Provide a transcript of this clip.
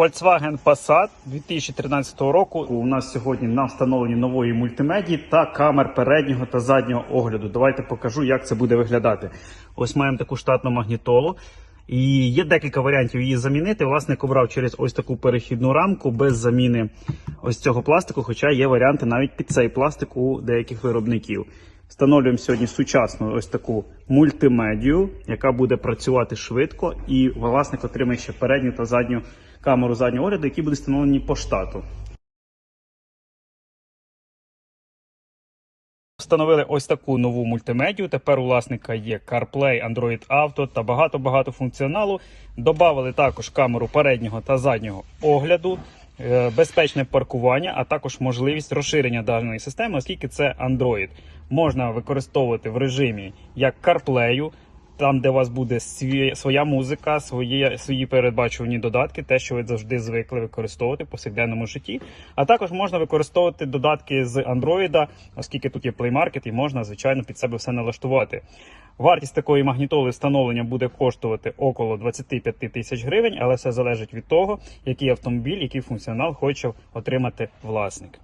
Volkswagen Passat 2013 року. У нас сьогодні на встановленні нової мультимедії та камер переднього та заднього огляду. Давайте покажу, як це буде виглядати. Ось маємо таку штатну магнітолу. І є декілька варіантів її замінити. Власник обрав через ось таку перехідну рамку без заміни ось цього пластику, хоча є варіанти навіть під цей пластик у деяких виробників. Встановлюємо сьогодні сучасну ось таку мультимедію, яка буде працювати швидко, і власник отримає ще передню та задню камеру заднього огляду, які будуть встановлені по штату. Встановили ось таку нову мультимедію. Тепер у власника є CarPlay, Android Auto та багато-багато функціоналу. Добавили також камеру переднього та заднього огляду, е, безпечне паркування, а також можливість розширення даної системи, оскільки це Android. Можна використовувати в режимі як CarPlay, там, де у вас буде своя музика, свої, свої передбачувані додатки, те, що ви завжди звикли використовувати в повсякденному житті. А також можна використовувати додатки з Android, оскільки тут є Play Market і можна, звичайно, під себе все налаштувати. Вартість такої магнітоли встановлення буде коштувати около 25 тисяч гривень, але все залежить від того, який автомобіль, який функціонал хоче отримати власник.